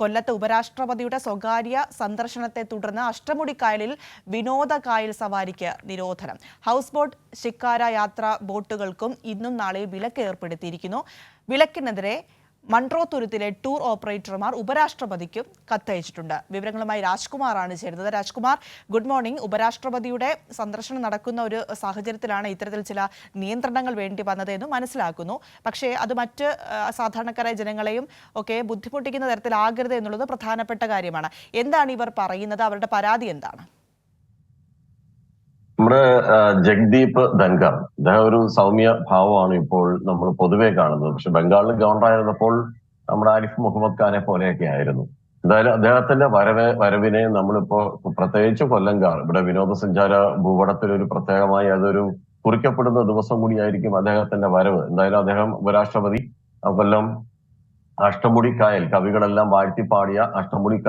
കൊല്ലത്ത് ഉപരാഷ്ട്രപതിയുടെ സ്വകാര്യ സന്ദർശനത്തെ തുടർന്ന് അഷ്ടമുടി കായലിൽ വിനോദ കായൽ സവാരിക്ക് നിരോധനം. ഹൗസ് ബോട്ട് ശിക്കാര യാത്രാ ബോട്ടുകൾക്കും ഇന്നും നാളെയും വിലക്ക് ഏർപ്പെടുത്തിയിരിക്കുന്നു. വിലക്കിനെതിരെ മൺട്രോ തുരുത്തിലെ ടൂർ ഓപ്പറേറ്റർമാർ ഉപരാഷ്ട്രപതിക്കും കത്തയച്ചിട്ടുണ്ട്. വിവരങ്ങളുമായി രാജ്കുമാറാണ് ചേരുന്നത്. Rajkumar good morning. ഉപരാഷ്ട്രപതിയുടെ സന്ദർശനം നടക്കുന്ന ഒരു സാഹചര്യത്തിലാണ് ഇത്തരത്തിൽ ചില നിയന്ത്രണങ്ങൾ വേണ്ടി വന്നത് എന്ന് മനസ്സിലാക്കുന്നു. പക്ഷേ അത് മറ്റ് സാധാരണക്കാരായ ജനങ്ങളെയും ഒക്കെ ബുദ്ധിമുട്ടിക്കുന്ന തരത്തിലാകരുത് എന്നുള്ളത് പ്രധാനപ്പെട്ട കാര്യമാണ്. എന്താണ് ഇവർ പറയുന്നത്? അവരുടെ പരാതി എന്താണ്? നമ്മുടെ ജഗ്ദീപ് ധൻഖർ അദ്ദേഹം ഒരു സൗമ്യ ഭാവമാണ് ഇപ്പോൾ നമ്മൾ പൊതുവെ കാണുന്നത്. പക്ഷെ ബംഗാളിൽ ഗവർണർ ആയിരുന്നപ്പോൾ നമ്മുടെ ആരിഫ് മുഹമ്മദ് ഖാനെ പോലെയൊക്കെ ആയിരുന്നു. എന്തായാലും അദ്ദേഹത്തിന്റെ വരവ് വരവിനെ നമ്മളിപ്പോ പ്രത്യേകിച്ച് കൊല്ലങ്കാർ ഇവിടെ വിനോദസഞ്ചാര ഭൂപടത്തിൽ ഒരു പ്രത്യേകമായി അതൊരു കുറിക്കപ്പെടുന്ന ദിവസം കൂടിയായിരിക്കും അദ്ദേഹത്തിന്റെ വരവ്. എന്തായാലും അദ്ദേഹം ഉപരാഷ്ട്രപതി കൊല്ലം അഷ്ടമുടി കായൽ കവികളെല്ലാം വാഴ്ത്തി പാടിയ അഷ്ടമുടി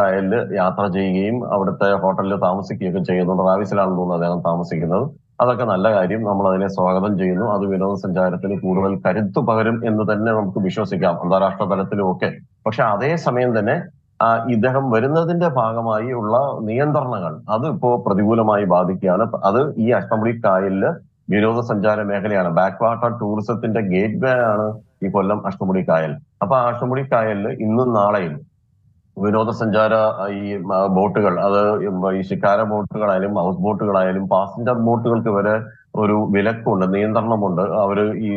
യാത്ര ചെയ്യുകയും അവിടുത്തെ ഹോട്ടലിൽ താമസിക്കുകയൊക്കെ ചെയ്യുന്നുണ്ട്. റാവിസിലാണെന്ന് തോന്നുന്നു അദ്ദേഹം താമസിക്കുന്നത്. അതൊക്കെ നല്ല കാര്യം. നമ്മൾ അതിനെ സ്വാഗതം ചെയ്യുന്നു. അത് വിനോദസഞ്ചാരത്തിന് കൂടുതൽ കരുത്തു പകരും എന്ന് തന്നെ നമുക്ക് വിശ്വസിക്കാം. അന്താരാഷ്ട്ര തലത്തിലും ഒക്കെ. പക്ഷെ അതേ സമയം തന്നെ ഇദ്ദേഹം വരുന്നതിന്റെ ഭാഗമായി ഉള്ള നിയന്ത്രണങ്ങൾ അത് ഇപ്പോ പ്രതികൂലമായി ബാധിക്കുകയാണ്. അത് ഈ അഷ്ടമുടി കായലിൽ വിനോദസഞ്ചാര മേഖലയാണ് ബാക്ക് വാട്ടർ ടൂറിസത്തിന്റെ ഗേറ്റ് വേ ആണ് ഈ കൊല്ലം അഷ്ടമുടി കായൽ. അപ്പൊ ആ അഷ്ടമുടി കായലിൽ ഇന്നും നാളെയും വിനോദസഞ്ചാര ഈ ബോട്ടുകൾ അത് ഈ ശിക്കാര ബോട്ടുകളായാലും ഹൗസ് ബോട്ടുകളായാലും പാസഞ്ചർ ബോട്ടുകൾക്ക് വരെ ഒരു വിലക്കുണ്ട് നിയന്ത്രണമുണ്ട്. അവർ ഈ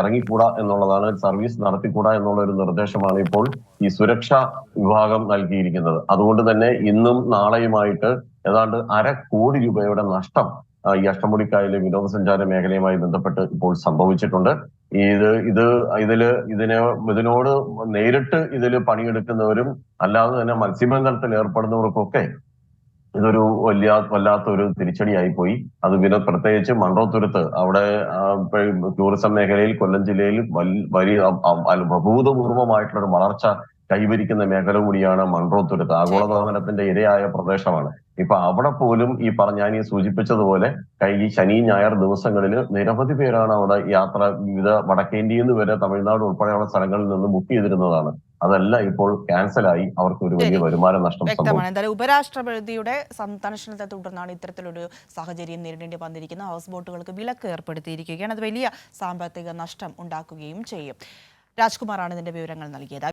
ഇറങ്ങിക്കൂടാ എന്നുള്ളതാണ് സർവീസ് നടത്തിക്കൂടാ എന്നുള്ള ഒരു നിർദ്ദേശമാണ് ഇപ്പോൾ ഈ സുരക്ഷാ വിഭാഗം നൽകിയിരിക്കുന്നത്. അതുകൊണ്ട് തന്നെ ഇന്നും നാളെയുമായിട്ട് ഏതാണ്ട് അര കോടി രൂപയുടെ നഷ്ടം ഈ അഷ്ടമുടിക്കായലിലെ വിനോദസഞ്ചാര മേഖലയുമായി ബന്ധപ്പെട്ട് ഇപ്പോൾ സംഭവിച്ചിട്ടുണ്ട്. ഇത് ഇത് ഇതിൽ ഇതിനെ ഇതിനോട് നേരിട്ട് ഇതിൽ പണിയെടുക്കുന്നവരും അല്ലാതെ തന്നെ മത്സ്യബന്ധനത്തിൽ ഏർപ്പെടുന്നവർക്കൊക്കെ ഇതൊരു വലിയ വല്ലാത്ത ഒരു തിരിച്ചടിയായി പോയി അത് വിന പ്രത്യേകിച്ച് മൺറോത്തുരുത്ത് അവിടെ ടൂറിസം മേഖലയിൽ കൊല്ലം ജില്ലയിൽ വലിയ അഭൂതപൂർവമായിട്ടുള്ള ഒരു വളർച്ച കൈവരിക്കുന്ന മേഖല കൂടിയാണ് മൺട്രോത്തുരുത്ത് ആഗോളതാപനത്തിന്റെ ഇരയായ പ്രദേശമാണ്. ഇപ്പൊ അവിടെ പോലും ഈ പറഞ്ഞ ഞാൻ ഈ സൂചിപ്പിച്ചതുപോലെ കഴിഞ്ഞ ഈ ശനി ഞായർ ദിവസങ്ങളിൽ നിരവധി പേരാണ് അവിടെ യാത്ര വിവിധ വടക്കേന്ത്യയിൽ നിന്ന് വരെ തമിഴ്നാട് ഉൾപ്പെടെയുള്ള സ്ഥലങ്ങളിൽ നിന്ന് ബുക്ക് ചെയ്തിരുന്നതാണ്. അതല്ല ഇപ്പോൾ ക്യാൻസലായി അവർക്ക് ഒരു വലിയ വരുമാനം നഷ്ടം വ്യക്തമാണ്. എന്തായാലും ഉപരാഷ്ട്രപതിയുടെ സന്ദർശനത്തെ തുടർന്നാണ് ഇത്തരത്തിലൊരു സാഹചര്യം നേരിടേണ്ടി വന്നിരിക്കുന്നത്. ഹൗസ് ബോട്ടുകൾക്ക് വിലക്ക് ഏർപ്പെടുത്തിയിരിക്കുകയാണ്. അത് വലിയ സാമ്പത്തിക നഷ്ടം ഉണ്ടാക്കുകയും ചെയ്യും. രാജ്കുമാറാണ് ഇതിന്റെ വിവരങ്ങൾ നൽകിയത്.